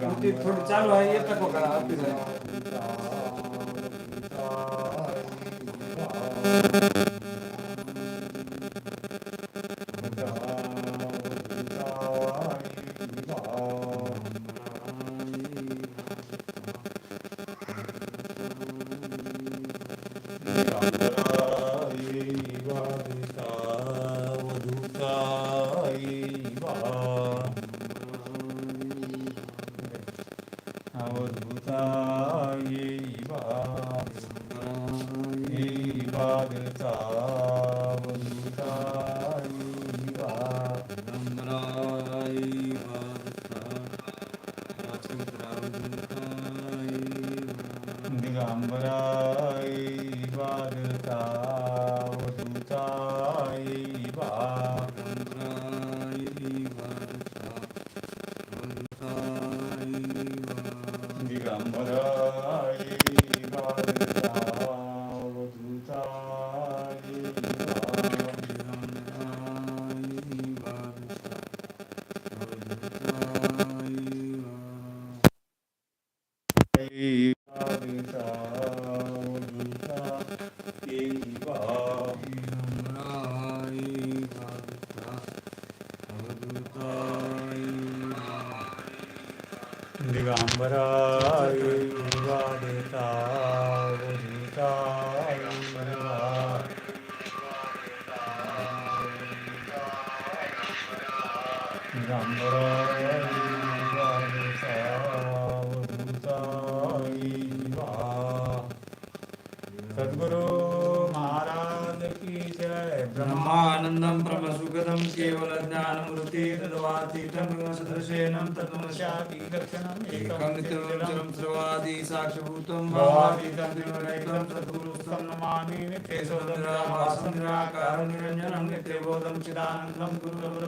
कृती थोडी चालू आहे येतं का करा ऑफिस आहे सद्गुरु महाराज की जय। ब्रह्मा ब्रह्मानन्दं ब्रह्मसुखदं केवलज्ञानमूर्ति तद्वातीतं सदृशेनं तत्त्वमस्यापि दक्षिणम् एकं नित्यं सर्वादि साक्षभूतं भवातीतं भावातीतं त्रिगुणैकं त्रिगुणैकं सद्गुरुस्तं नमामि। नित्येशोदराभासं निराकारं निरञ्जनं नित्यबोधं चिदानन्दं गुरुरवरं नमामि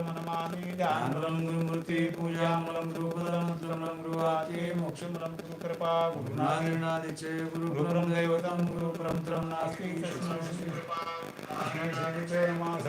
ध्यानबलं गुरुमूर्ति पूजामलं गुरुपदं मुद्रमलं गुरुवाक्ये मोक्षमलं गुरुकृपा गुरुनादिनादि च गुरुपुरं दैवतं गुरुपरं नास्ति कृष्णं महाराज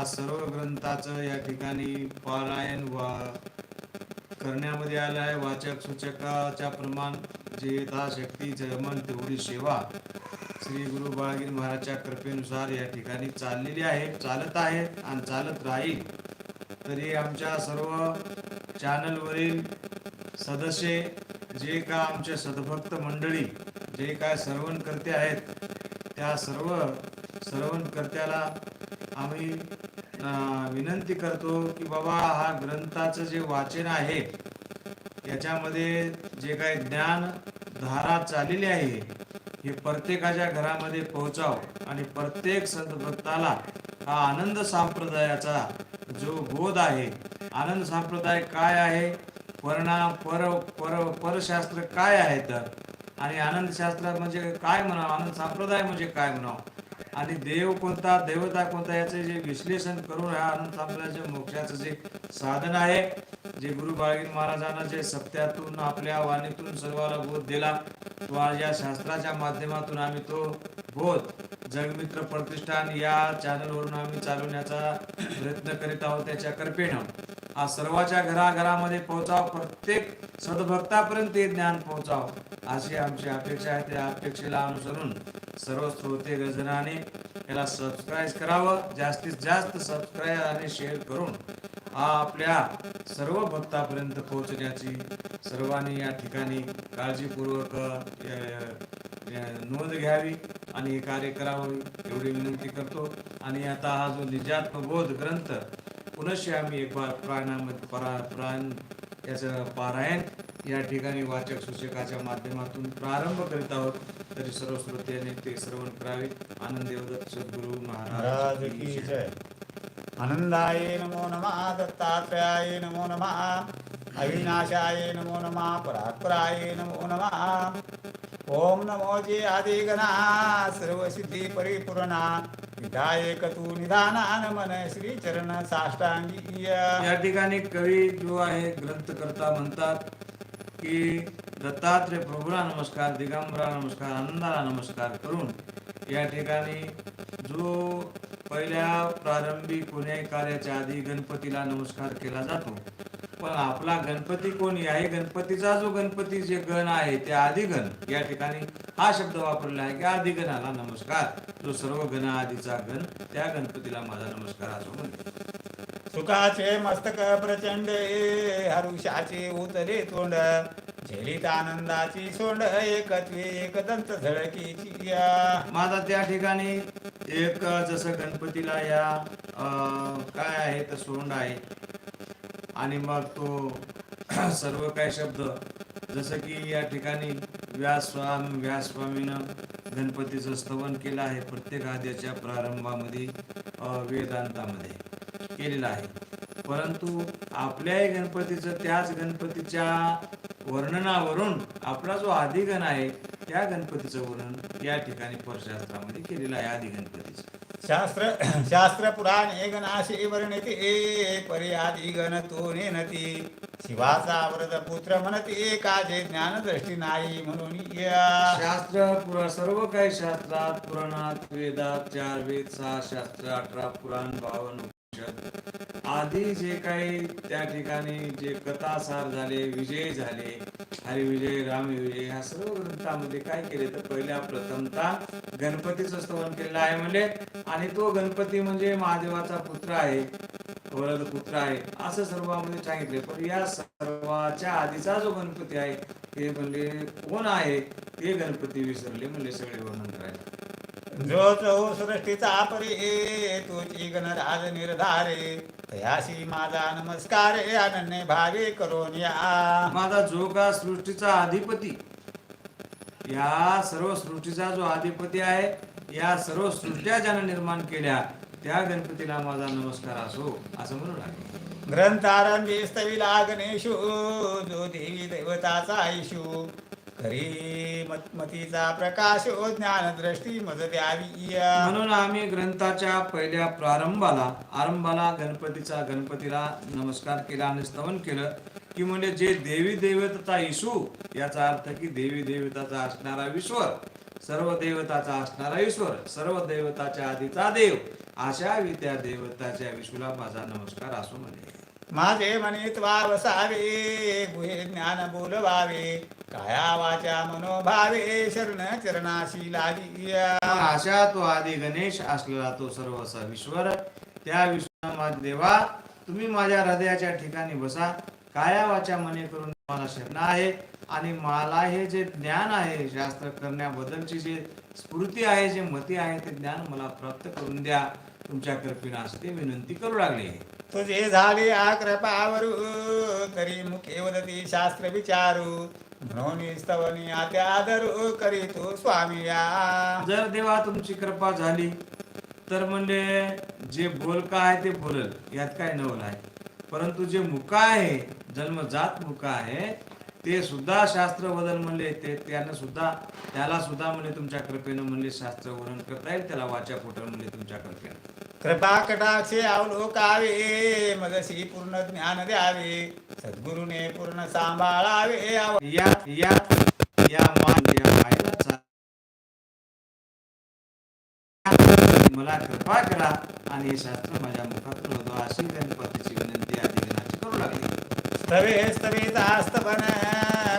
या सर्व ग्रंथाचं या ठिकाणी पारायण वा करण्यामध्ये आलं आहे वाचक सूचकाच्या प्रमाण जे यथाशक्ती जमन तेवढी सेवा श्री गुरु बाळगीर महाराजच्या कृपेनुसार या ठिकाणी चाललेली आहे चालत आहे आणि चालत राहील. तरी आमच्या सर्व चॅनलवरील सदस्य जे का आमचे सद्भक्त मंडळी जे काय सर्वणकर्ते आहेत त्या सर्व सर्वणकर्त्याला आम्ही विनंती करतो की बाबा हा ग्रंथाचं जे वाचन आहे याच्यामध्ये जे काही ज्ञान धारा चाललेली आहे हे प्रत्येकाच्या घरामध्ये पोहोचाव आणि प्रत्येक सद्भक्ताला हा आनंद संप्रदायाचा जो बोध आहे आनंद संप्रदाय काय आहे परिणाम पर पर परशास्त्र काय आहे तर? आणि आनंद शास्त्र म्हणजे काय म्हणावं? आनंद संप्रदाय म्हणजे काय म्हणावं? आणि देव कोणता देवता कोणता याचे जे विश्लेषण करून हा आनंद संप्रदायाचे मोक्षाचं जे साधन आहे जे गुरु बाळगीर महाराजांना जे सत्यातून आपल्या वाणीतून सर्वाला बोध दिला तो या शास्त्राच्या माध्यमातून आम्ही तो बोध जगमित्र प्रतिष्ठान या चॅनलवरून आम्ही चालवण्याचा प्रयत्न करीत आहोत त्याच्या कृपेनं हा सर्वाच्या घराघरामध्ये पोहोचाव प्रत्येक सद्भक्तापर्यंत हे ज्ञान पोहोचाव अशी आमची अपेक्षा आहे. त्या अपेक्षेला अनुसरून सर्व श्रोते गजनाने याला सबस्क्राईब करावं जास्तीत जास्त सबस्क्राईब आणि शेअर करून हा आपल्या सर्व भक्तापर्यंत पोहोचण्याची सर्वांनी या ठिकाणी काळजीपूर्वक नोंद घ्यावी आणि हे कार्य करावं एवढी विनंती करतो. आणि आता हा जो निजात्मबोध ग्रंथ पुनश्च आम्ही एक बार प्राणामध्ये परा प्राण याचं पारायण या ठिकाणी वाचक सूचकाच्या माध्यमातून प्रारंभ करीत आहोत. तरी सर्व श्रोत्याने ते श्रवण करावे आनंद सद्गुरु महाराज की जय. आनंदाय नमो नमः दत्तात्रयाय नमो नमः अविनाशाय नमो नमः परात्पराय नमो नमः। ओम नमो जे आदिगणा सर्व सिद्धी परिपूर्णा विधायक तू निधानान मन श्री चरण साष्टांगी या ठिकाणी कवी जो आहे ग्रंथकर्ता म्हणतात की दत्तात्रय प्रभूला नमस्कार दिगंबरा नमस्कार आनंदाला नमस्कार करून या ठिकाणी जो पहिल्या प्रारंभी कोण्याही कार्याच्या आधी गणपतीला नमस्कार केला जातो आपला गणपती कोण आहे? गणपतीचा जो गणपती जे गण आहे ते आदिगण. या ठिकाणी हा शब्द वापरला आहे की आदिगणाला नमस्कार. जो सर्व गण आधीचा गण त्या गणपतीला माझा नमस्कार असो म्हणतो सुखाचे मस्तक प्रचंड हरुषाचे उतरे तोंड झेलीत आनंदाची सोंड एकत्वे एकदंत झळकीची या. माझा त्या ठिकाणी एक जसं गणपतीला या अं, काय आहे तर सोंड आहे. आणि मग तो सर्व काही शब्द जसं की या ठिकाणी व्यास व्यासस्वामीनं गणपतीचं स्तवन केलं आहे प्रत्येक आद्याच्या प्रारंभामध्ये वेदांतामध्ये केलेलं आहे. परंतु आपल्याही गणपतीचं त्याच गणपतीच्या वर्णनावरून आपला जो आदिगण आहे त्या गणपतीचं वर्णन या ठिकाणी परशास्त्रामध्ये केलेलं आहे आदि गणपतीचं. शास्त्र शास्त्र पुराणे गणाशी वर्णिते परी आदी गण तो नेनती. शिवाचा वरद पुत्र म्हणते काजे ज्ञान दृष्टी नाही म्हणून या. शास्त्र पुरा सर्व काही शास्त्रात पुराणात वेदात चार वेद सहा शास्त्र अठरा पुराण बावन उपनिषद आधी जे काही त्या ठिकाणी जे कथासार झाले विजय झाले हरिविजय रामविजय ह्या सर्व ग्रंथामध्ये काय केले तर पहिल्या प्रथमता गणपतीचं स्तवन केलेलं आहे म्हणजे आणि तो गणपती म्हणजे महादेवाचा पुत्र आहे वरद पुत्र आहे असं सर्वांमध्ये सांगितले. पण या सर्वाच्या आधीचा जो गणपती आहे ते म्हणजे कोण आहे? ते गणपती विसरले म्हणजे सगळे वर्णन करायचे जो सृष्टीचा परी तुची गणराज निर्धारे तयाशी माझा नमस्कार अनन्य भावे करून या माझा जो का सृष्टीचा अधिपती या सर्व सृष्टीचा जो अधिपती आहे या सर्व सृष्ट्या ज्यानं निर्माण केल्या त्या गणपतीला माझा नमस्कार असो असं म्हणू लागले. ग्रंथारंभी स्तविला गणेशो जो देवी देवताचा आयुषू तरी मतीचा प्रकाशो हो, ज्ञान दृष्टी मज द्यावी म्हणून आम्ही ग्रंथाच्या पहिल्या प्रारंभाला आरंभाला गणपतीचा गणपतीला नमस्कार केला आणि स्तवन केलं की म्हणजे जे देवी देवताचा इशू याचा अर्थ की देवी देवताचा असणारा ईश्वर सर्व देवताचा असणारा ईश्वर सर्व देवताच्या आधीचा देव अशा विद्या देवताच्या विशूला माझा नमस्कार असो म्हणे. माझे मनीत वसावे गुहे ज्ञान बोलवावे काया वाचा मनोभावे शरण चरणाशी लागी अशा तो आदी गणेश असलेला तो सर्व विश्वर त्या विश्वामध्ये देवा तुम्ही माझ्या हृदयाच्या ठिकाणी बसा. काया वाचा मने करून मला शरण आहे आणि मला हे जे ज्ञान आहे शास्त्र करण्याबद्दलची जे स्फूर्ती आहे जे मती आहे ते ज्ञान मला प्राप्त करून द्या. तुमच्या कृपेनं असते विनंती करू लागले. तुझे झाले आक्रपावरू करी मुखे वदती शास्त्र विचारू. म्हणून स्तवनी आत्यादरू करी तू स्वामी या जर देवा तुमची कृपा झाली तर म्हणजे जे बोलका आहे ते बोलल. यात काय नवल आहे? परंतु जे मुका आहे जन्मजात मुका आहे ते सुद्धा शास्त्र बदल म्हणले ते त्यानं सुद्धा त्याला सुद्धा म्हणजे तुमच्या कृपेनं म्हणले शास्त्र वर्णन करता येईल त्याला वाचा पोटल म्हणले तुमच्या कृपेनं. कृपा कटाक्षे अवलोकावे मदशी पूर्ण ज्ञान द्यावे सद्गुरुने पूर्ण सांभाळावे आव- या या या मान या मला कृपा करा आणि हे शास्त्र माझ्या मुखातून होतो अशी गणपतीची विनंती आधी गणाची करू लागली तवे स्तवेचा स्तवन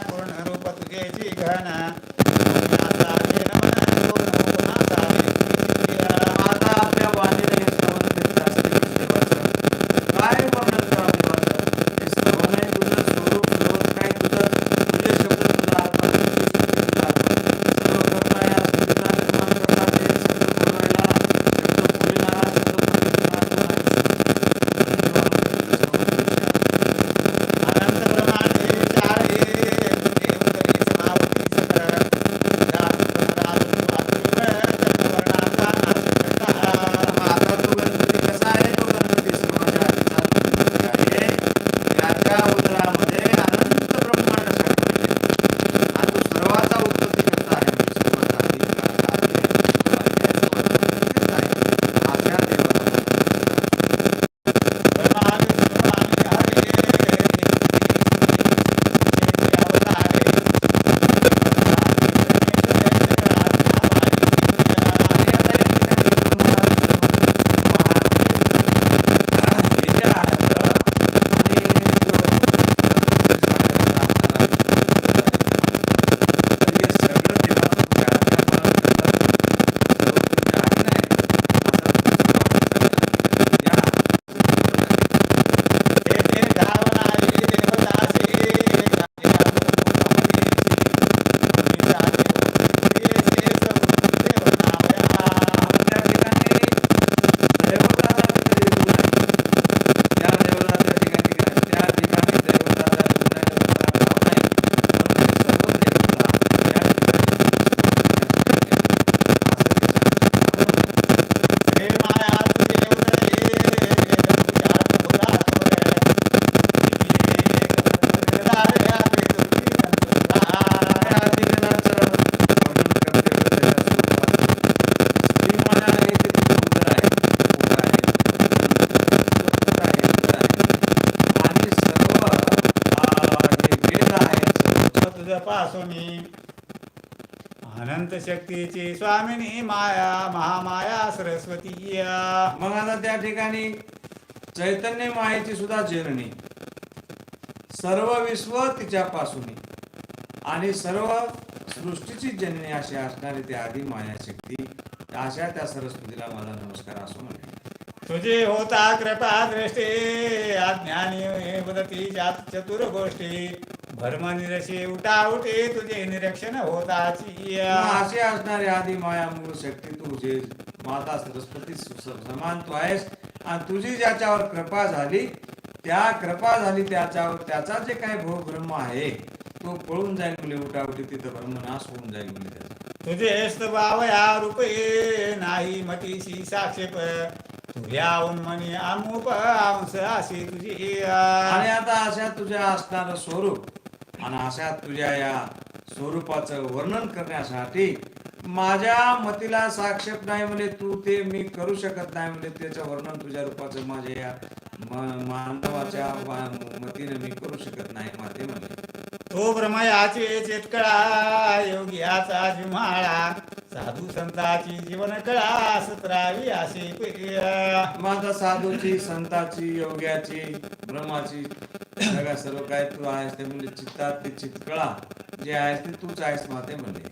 पूर्ण रूप तुझेची घन। पासोनी अनंत शक्तीची स्वामिनी माया महामाया सरस्वती मग आता त्या ठिकाणी चैतन्य मायेची सुद्धा जननी सर्व विश्व तिच्यापासून आणि सर्व सृष्टीची जननी अशी असणारी ती आधी माया शक्ती अशा त्या सरस्वतीला माझा नमस्कार असो म्हणे तुझे होता कृपा दृष्टी अज्ञानी वदती जात चतुर गोष्टी. भर्म निरशी उठा उठे तुझे निरीक्षण होताची. अशी असणारी आधी माया मूळ शक्ती तू जे माता सरस्वती समान तू आहेस आणि तुझी ज्याच्यावर कृपा झाली त्या कृपा झाली त्याच्यावर त्याचा जे काही भोग ब्रह्म आहे तो पळून जाईल मुले उठाउटी तिथं ब्रह्मनाश होऊन जाईल मुले तुझे स्तवावया रूपे नाही मतीशी साक्षेप. तुझ्या उन्मनी अमुप अंश अशी तुझी. आणि आता अशा तुझ्या असणारं स्वरूप आणि अशा तुझ्या या स्वरूपाचं वर्णन करण्यासाठी माझ्या मतीला साक्षेप नाही म्हणजे तू ते मी करू शकत नाही म्हणजे त्याचं वर्णन तुझ्या रूपाचं माझ्या या मानवाच्या मतीने मी करू शकत नाही माते म्हणले तो ब्रह्मयाचे चेतकळा योग्याचा जिम्हाळा साधू संताची जीवन कळा सतरावी अशी प्रिया. माझा साधूची संताची योग्याची ब्रह्माची सगळं सर्व काय तू आहेस ते म्हणजे चित्तात ते चितकळा. जे आहेस ते तूच आहेस माते म्हणले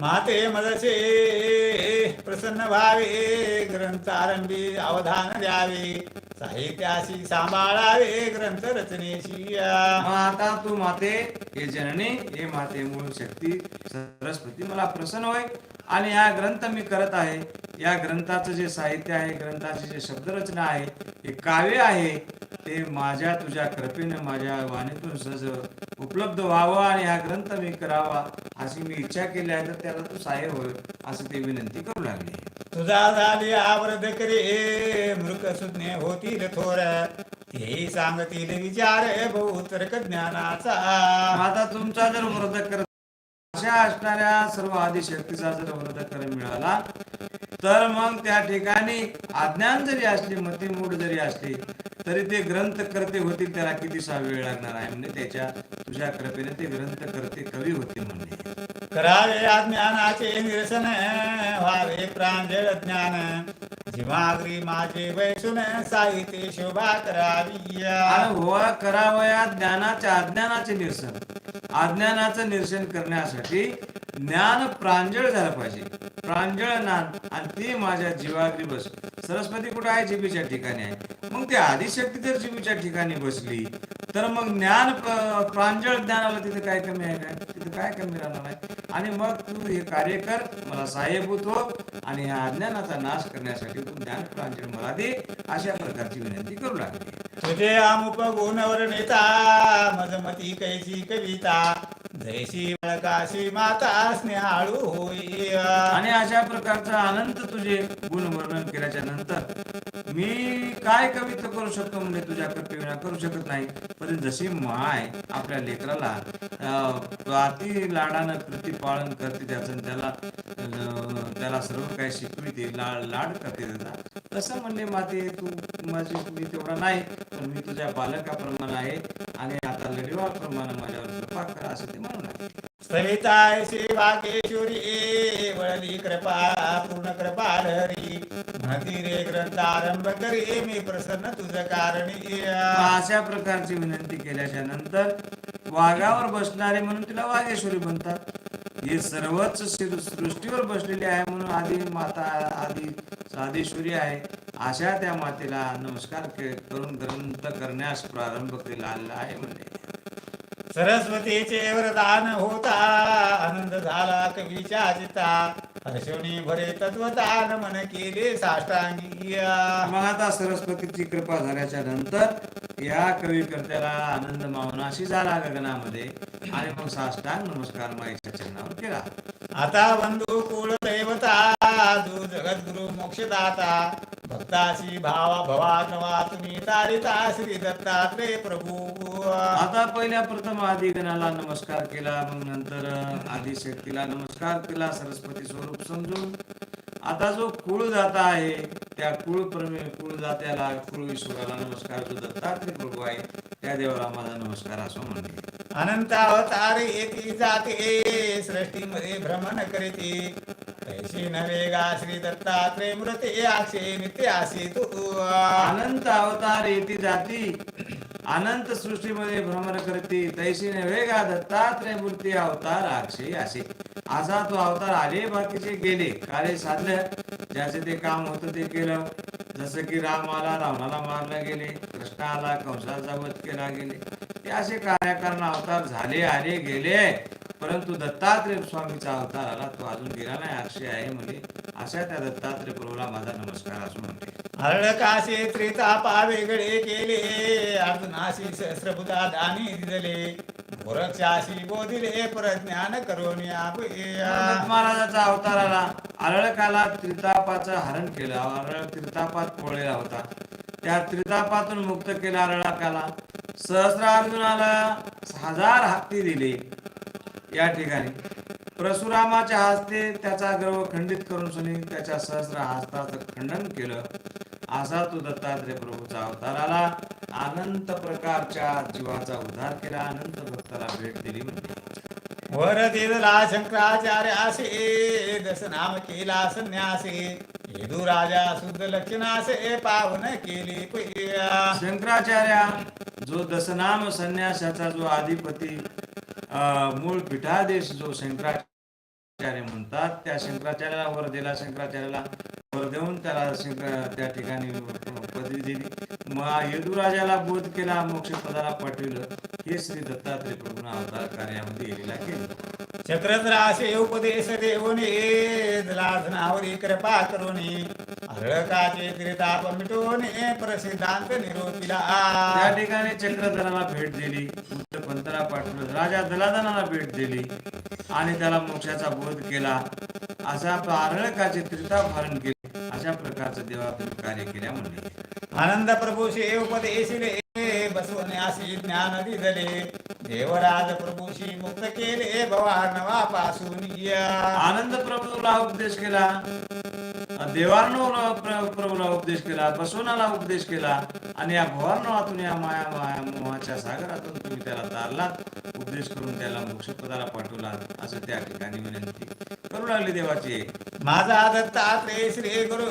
माते मदसे प्रसन्न व्हावे ग्रंथारंभी अवधान द्यावे. साहित्याशी सांभाळावे ग्रंथ रचनेशी. मग आता तू माते हे जननी हे माते मूळ शक्ती सरस्वती मला प्रसन्न होय. आणि हा ग्रंथ मी करत आहे. या ग्रंथाचं जे साहित्य आहे ग्रंथाची जे शब्दरचना आहे हे काव्य आहे ते माझ्या तुझ्या कृपेने माझ्या वाणीतून सहज उपलब्ध व्हावं आणि हा ग्रंथ मी करावा अशी मी इच्छा केली आहे तर त्याला तू सहाय्य होय असं ते विनंती करू लागले. तुझा झाली आवृत करे मृक सुज्ञ होतील थोर. तेही सांगतील विचार बहुतर्क ज्ञानाचा आता तुमचा जर व्रत करत अशा असणाऱ्या सर्व आदिशक्तीचा जर व्रत कर मिळाला तर मग त्या ठिकाणी अज्ञान जरी असली मतीमूड जरी असली तरी ते ग्रंथ करते होतील त्याला कितीसा वेळ लागणार आहे? म्हणजे त्याच्या तुझ्या कृपेने ते ग्रंथ करते कवी होते म्हणजे करावे अज्ञानाचे निरसन व्हावे प्रांजळ ज्ञान. जिमाग्री माझे वैसुन साहित्य शोभा करावी होवा करावया ज्ञानाच्या अज्ञानाचे निरसन. अज्ञानाचं निरसन करण्यासाठी ज्ञान प्रांजळ झालं पाहिजे. प्रांजळ ज्ञान आणि ती माझ्या जीवाग्री बस सरस्वती कुठे आहे? जिबीच्या ठिकाणी आहे. मग ती आदिशक्ती जर जिबीच्या ठिकाणी बसली तर मग ज्ञान प्रांजळ ज्ञानाला तिथे काय कमी आहे? काय तिथे काय कमी राहणार आहे? आणि मग तू हे कार्य कर मला सहाय्यभूत हो आणि ह्या अज्ञानाचा नाश करण्यासाठी तू ज्ञान प्रांजळ मला दे अशा प्रकारची विनंती करू लागली. तुझे अमुप गुणवर नेता मजमती कैची कविता जयशी काशी माता स्नेहाळू होई. आणि अशा प्रकारचं अनंत तुझे गुण वर्णन केल्याच्यानंतर मी काय कवित्व करू शकतो म्हणजे तुझ्या कृपेविना करू शकत नाही. पण जशी माय आपल्या लेकराला अति लाडानं प्रतिपालन करते त्याचं त्याला त्याला सर्व काही शिकविते लाड लाड करते त्याचा. तसं म्हणले माते तू माझी मी तेवढा नाही पण मी तुझ्या बालकाप्रमाणे आहे आणि आता लढीवाप्रमाणे माझ्यावर कृपा करा असं ते म्हणू लागले. सविताय वाकेश्वरी वळली कृपा पूर्ण कृपा हरी. म्हणती रे ग्रंथ आरंभ करी मी प्रसन्न तुझ कारणी. अशा प्रकारची विनंती केल्याच्यानंतर वाघावर बसणारे म्हणून तिला वाघेश्वरी म्हणतात. हे सर्वच सृष्टीवर बसलेली आहे म्हणून आधी माता आधी साधेश्वरी आहे. अशा त्या मातेला नमस्कार करून ग्रंथ करण्यास प्रारंभ केला आहे म्हणजे सरस्वतीचे वरदान होता आनंद झाला कवीच्या चिता हर्षोनी भरे तत्वदान मन केले साष्टांगी मग आता सरस्वतीची कृपा झाल्याच्यानंतर या कविकर्त्याला आनंद मावनाशी झाला गगनामध्ये आणि मग साष्टांग नमस्कार माईच्या चरणावर केला. आता बंधू कुळ दैवता जो जगद्गुरु मोक्षदाता भक्ताशी भावा भवानवा तुम्ही तारिता श्री दत्तात्रय प्रभू. आता पहिल्या प्रथम आदिगणाला नमस्कार केला मग नंतर आदिशक्तीला नमस्कार केला सरस्वती स्वरूप समजून. आता जो कुळ जाता आहे त्या कुळ प्रमे कुळ जात्याला कुळ ईश्वराला नमस्कार जो दत्तात्रय प्रभू आहे त्या देवाला माझा नमस्कार असं म्हणते अनंत अवतार येती जाते सृष्टीमध्ये भ्रमण करीती. तैशी नवे गा श्री दत्तात्रय मृते अक्षे नित्य असे तू. अनंत अवतार येती जाती. अनंत सृष्टीमध्ये भ्रमण करते तैशी वेगा दत्तात्रय मूर्ती अवतार अक्षय असे असा तो अवतार आले बाकीचे गेले कार्य साधलं ज्याचे ते काम होतं ते केलं जसं की रामाला रावणाला मारला गेले कृष्णाला कंसाचा वध केला गेले ते असे कार्यकारण अवतार झाले आले गेले परंतु दत्तात्रय स्वामीचा अवतार आला तो अजून गेला नाही अक्षय आहे म्हणजे अशा त्या दत्तात्रय प्रभूला माझा नमस्कार असून म्हणते हरळकाशे त्रितापा वेगळे केले. अर्जुनाशी सहस्रबुधा दानी दिले भोरक्षाशी बोधिले प्रज्ञान करून महाराजाचा अवताराला आरळकाला त्रितापाचं हरण केलं. आरळ त्रितापात पोळलेला होता. त्या त्रितापातून मुक्त केला आरळकाला. सहस्र अर्जुनाला हजार हत्ती दिले. या ठिकाणी परशुरामाच्या हस्ते त्याचा गर्व खंडित करून सुनी त्याच्या सहस्र हस्ताचं खंडन केलं. असा तो दत्तात्रय प्रभूचा अवतार आला. अनंत प्रकारच्या जीवाचा उद्धार केला. अनंत भक्ताला भेट दिली म्हणते वर दिला शंकराचार्य असे दस नाम केला संन्यासे. येदू राजा शुद्ध ए पावन केली शंकराचार्य शंकराचार्या जो दसनाम संन्यासाचा जो अधिपती अं, मूळ पीठादेश जो शंकराचार्य म्हणतात. त्या शंकराचार्याला वर दिला. शंकराचार्याला देऊन त्याला त्या ठिकाणी पदवी दिली. मग यदुराजाला बोध केला मोक्ष पदाला पाठविलं. हे श्री दत्तात्रय प्रभूना अवतार कार्यामध्ये येलेला केलं. चक्रधराशे उपदेश देऊने कृपा त्रिताप मिटवणे प्रसिद्धांत निरोपिला. त्या ठिकाणी चक्रधराला भेट दिली पंथाला पाठवलं राजा दलादनाला भेट दिली आणि त्याला मोक्षाचा बोध केला. असा पारळकाचे त्रिताप हरण केले. अशा प्रकारचं देवातून कार्य केल्या म्हणले आनंद प्रभूशी उपदेशिले बसवण्यासी ज्ञान दिले देवराज प्रभूशी मुक्त केले. भवानवा पासून आनंद प्रभूला उपदेश केला. देवार्णव प्रभूला उपदेश केला बसवनाला उपदेश केला आणि या भवार्णवातून या माया माया मोहाच्या सागरातून तुम्ही त्याला तारलात उपदेश करून त्याला मोक्षपदाला पाठवला असं त्या ठिकाणी विनंती करू लागली देवाची. माझा दत्तात्रय श्री गुरु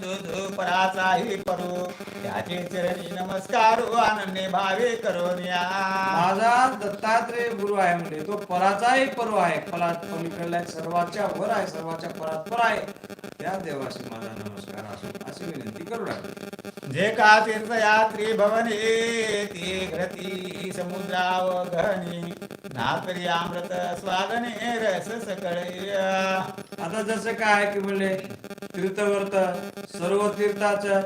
जो जो पराचाही परो त्याचे चरणी नमस्कार आनंदे भावे करून या. माझा दत्तात्रय गुरु आहे म्हणजे तो पराचाही पर्व आहे. पला पलीकडला सर्वाच्या वर आहे सर्वाच्या परात पर आहे. त्या देवाशी माझा नमस्कार असो अशी विनंती करू लागली जे का तीर्थयात्री भवने ते घ्रती समुद्राव गहनी नातरी अमृत स्वादने रस सकळे आता जसं काय की म्हणले तीर्थवर्त सर्व तीर्थाचं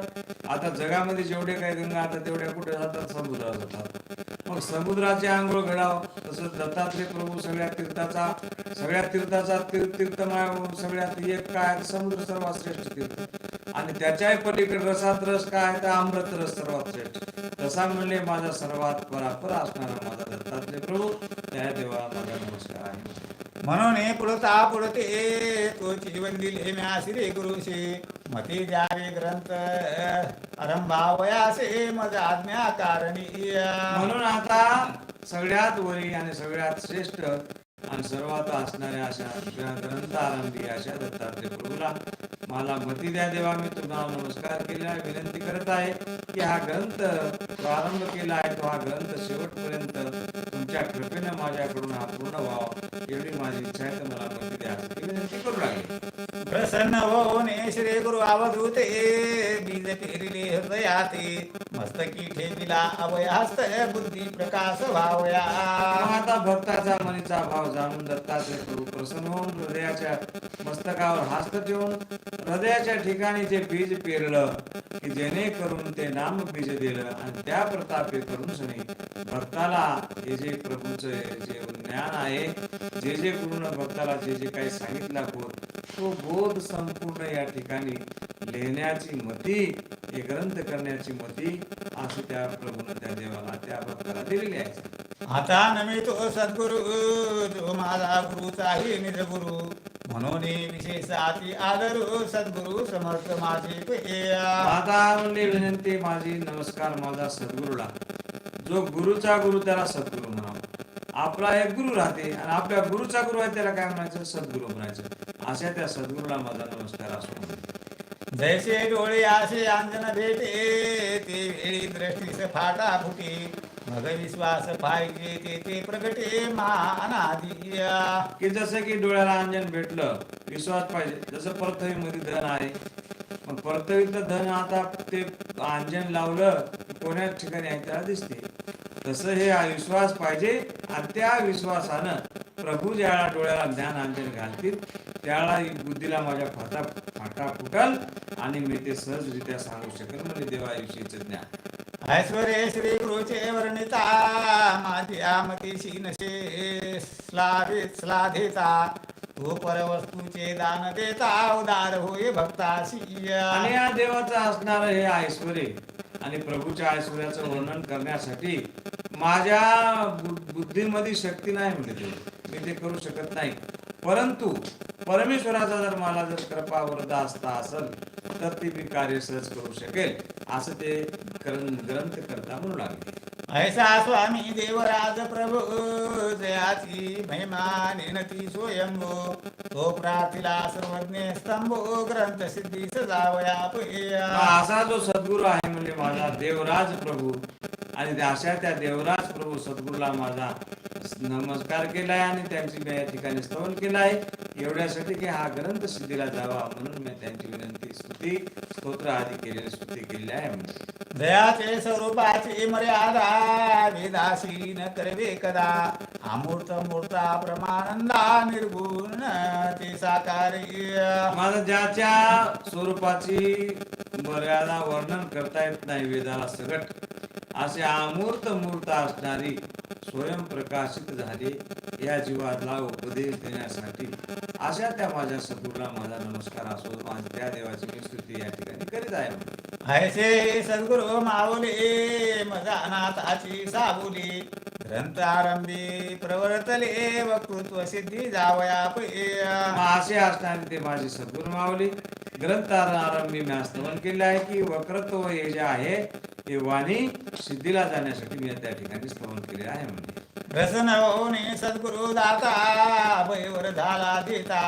आता जगामध्ये जेवढे काही गंगा आता तेवढ्या कुठे जातात समुद्रात जातात. मग समुद्राचे आंघोळ घडाव तसंच दत्तात्रय प्रभू सगळ्या तीर्थाचा सगळ्या तीर्थाचा तीर्थ तीर्थमाय सगळ्यात एक काय? समुद्र सर्वात श्रेष्ठ तीर्थ. आणि त्याच्याही पलीकडे रसात रस काय? तर अमृत रस सर्वात श्रेष्ठ. तसा म्हणले माझा सर्वात परापर असणारा माझा दत्तात्रय प्रभू. त्या देवा माझा नमस्कार आहे. म्हणून हे पुढता पुढते तो जीवन दिले म्या श्री गुरुशी मती द्यावे ग्रंथ आरंभावयासे मज आज्ञा कारणी म्हणून आता सगळ्यात वरी आणि सगळ्यात श्रेष्ठ आणि सर्वात असणाऱ्या अशा ग्रंथ आरंभी अशा दत्तात्रय प्रभूला मला मती द्या देवा मी तुम्हाला नमस्कार केला विनंती करत आहे की हा ग्रंथ प्रारंभ केला आहे तो हा ग्रंथ शेवटपर्यंत तुमच्या कृपेनं माझ्याकडून हा पूर्ण व्हावा एवढी माझी इच्छा आहे तर मला मती द्या. विनंती करू लागली. प्रसन्न होणे श्री गुरु अवधूते बीज पेरिले हृदयाते. मस्तकी ठेविला अवयास्त बुद्धी प्रकाश भावया मग आता भक्ताचा मनीचा भाव जाणून दत्ताचे गुरु प्रसन्न होऊन हृदयाच्या मस्तकावर हास्त ठेवून हृदयाच्या ठिकाणी जे बीज पेरलं की जेणेकरून ते नाम बीज दिलं आणि त्या प्रतापे करून सनी भक्ताला हे जे प्रभूचं जे ज्ञान आहे जे जे गुरुनं भक्ताला जे जे काही सांगितला तो तो बोध संपूर्ण या ठिकाणी लिहिण्याची मती हे ग्रंथ करण्याची मती असं त्या प्रभूनं त्या देवाला त्या भक्ताला दिलेली आहे. आता नमी तो सद्गुरु जो माझा गुरुचाही निज गुरु म्हणून विशेष अति आदरू सद्गुरु समर्थ माझे आता म्हणली विनंती माझी नमस्कार माझा सद्गुरूला. जो गुरुचा गुरु त्याला सद्गुरु म्हणावा आपला एक गुरु राहते आणि आपल्या गुरुचा गुरु आहे त्याला काय म्हणायचं? सद्गुरु म्हणायचं. अशा त्या सद्गुरूला माझा नमस्कार असो जैसे डोळे आशे अंजन भेटे ते वेळी दृष्टीस फाटा फुटे. मग विश्वास पाहिजे ते ते प्रगटे मानादिया. की जसं की डोळ्याला अंजन भेटलं विश्वास पाहिजे. जसं परथवीमध्ये धन आहे. पण परथवीतलं धन आता ते अंजन लावलं कोण्याच ठिकाणी आहे त्याला दिसते. तसं हे विश्वास पाहिजे आणि त्या विश्वासानं प्रभू ज्यावेळा डोळ्याला ज्ञान अंजन घालतील ही बुद्धीला माझ्या फाटा फाटा फुटल आणि मी ते सहजरित्या सांगू शकेल म्हणजे देवाविषयीचं ज्ञान. ऐश्वर्य श्री गुरुचे वर्णिता माझी आमतीशी नशे स्लावित स्लाधिता तू परवस्तूचे दान देता उदार होय भक्ताशी. आणि या देवाचं असणार हे ऐश्वर आणि प्रभूच्या ऐश्वर्याचं वर्णन करण्यासाठी माझ्या बु- बुद्धीमध्ये शक्ती नाही म्हणजे ते. मी ते करू शकत नाही. परंतु परमेश्वराचा जर मला जर कृपा वरदा असता असेल तर ते मी कार्य सहज करू शकेल. असं ते ग्रंथ करता म्हणू लागले. ऐसा स्वामी देवराज प्रभू जयाची महिमानिनती स्वयंभो. तो प्रार्थिला सर्वज्ञ स्तंभो ग्रंथ सिद्धी सजावया असा जो सद्गुरू आहे म्हणजे माझा देवराज प्रभू. आणि अशा त्या देवराज प्रभू सद्गुरूला माझा नमस्कार केलाय आणि त्यांची मी या ठिकाणी स्तवन केलं आहे एवढ्यासाठी की हा ग्रंथ सिद्धीला जावा म्हणून मी त्यांची विनंती स्तुती स्तोत्र आदी केलेली स्तुती केलेली आहे. दयाचे स्वरूपाची मर्यादा वेदाशी न करवे कदा? अमूर्त मूर्ता प्रमानंदा निर्गुण ते साकारी माझं ज्याच्या स्वरूपाची मर्यादा वर्णन करता येत नाही वेदाला सगट असे अमूर्त मूर्त असणारी स्वयंप्रकाशित झाली या जीवाला उपदेश देण्यासाठी. अशा त्या माझ्या सद्गुरूला माझा नमस्कार असो. माझ्या त्या देवाची मी स्तुती या ठिकाणी करीत आहे. ऐसे सद्गुरु माऊली मजा अनाथाची साबुली. ग्रंथ आरंभी प्रवर्तले वक्तृत्व सिद्धी जावया असे असणारे ते माझे सद्गुरू मावली ग्रंथ आरंभी मी स्तवन केले आहे की वक्रत्व हे जे आहे हे वाणी सिद्धीला जाण्यासाठी मी त्या ठिकाणी स्तवन केले आहे म्हणजे रसन होणे सद्गुरु दाता भयवर झाला देता.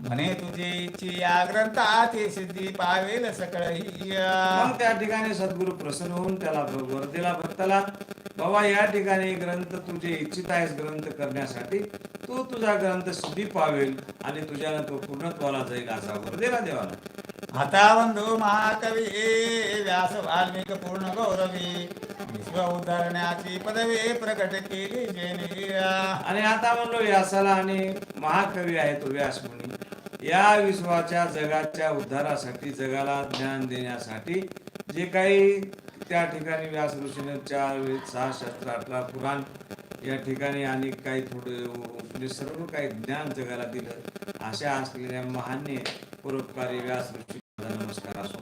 म्हणे तुझी इच्छी या ग्रंथाची सिद्धी पावेल सकळ मग त्या ठिकाणी सद्गुरू प्रसन्न होऊन त्याला वर दिला भक्ताला बाबा या ठिकाणी ग्रंथ तुझे इच्छित आहेस ग्रंथ करण्यासाठी. तू तुझा ग्रंथ सिद्धी पावेल आणि तुझ्यानं तो पूर्णत्वाला जाईल असा वर दिला देवाला. आता बंधू महाकवी व्यास वाल्मिक पूर्ण गौरवी विश्व उद्धरण्याची पदवी प्रकट केली जेनी आणि आता म्हणलो व्यासाला आणि महाकवी आहे तो व्यास या विश्वाच्या जगाच्या उद्धारासाठी जगाला ज्ञान देण्यासाठी जे काही त्या ठिकाणी व्यास ऋषीने चार वेद सहा शस्त्र अठरा पुराण या ठिकाणी आणि काही थोडे म्हणजे सर्व काही ज्ञान जगाला दिलं. अशा असलेल्या महान्य परोपकारी व्यास ऋषी नमस्कार असो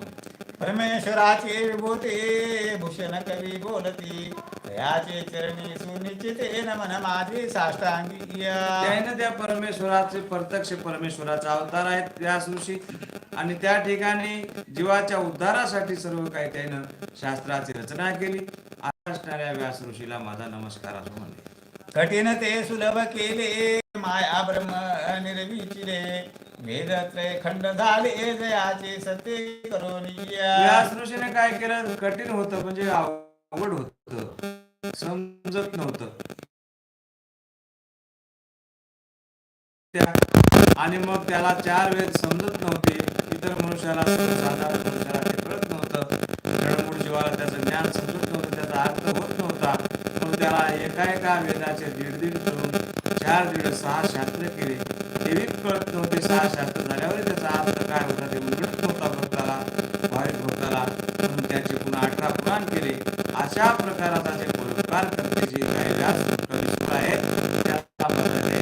परमेश्वराची विभूती भूषण कवी बोलती तयाचे चरणी सुनिश्चिते नमन माझी साष्टांगी त्याने त्या परमेश्वराचे प्रत्यक्ष परमेश्वराचा अवतार आहे त्या ऋषी आणि त्या ठिकाणी जीवाच्या उद्धारासाठी सर्व काही त्यानं शास्त्राची रचना केली. असणाऱ्या व्यास ऋषीला माझा नमस्कार असो म्हणले कठीण ते सुलभ केले. माया ब्रह्म निर्विचिले वेदत्रय खंड झाले जयाचे सत्य करोनिया. व्यास ऋषीने काय केलं? कठीण होतं म्हणजे आवड होत. समजत नव्हतं. आणि मग त्याला चार वेद समजत नव्हते. इतर मनुष्याला साधारण मनुष्याला ते कळत नव्हतं. जडमूळ जीवाला त्याचं ज्ञान समजत नव्हतं त्याचा अर्थ होत नव्हता. मग त्याला एका एका वेदाचे दीड दीड करून चार दिवस सहा शास्त्र केले. तेही कळत नव्हते सहा शास्त्र झाल्यावर त्याचा अर्थ काय होता ते उलट होता भक्ताला भाविक भक्ताला म्हणून त्याचे पुन्हा अठरा पुराण केले. अशा प्रकाराचा जे परोपकार करते जे काही व्यास आहेत त्याला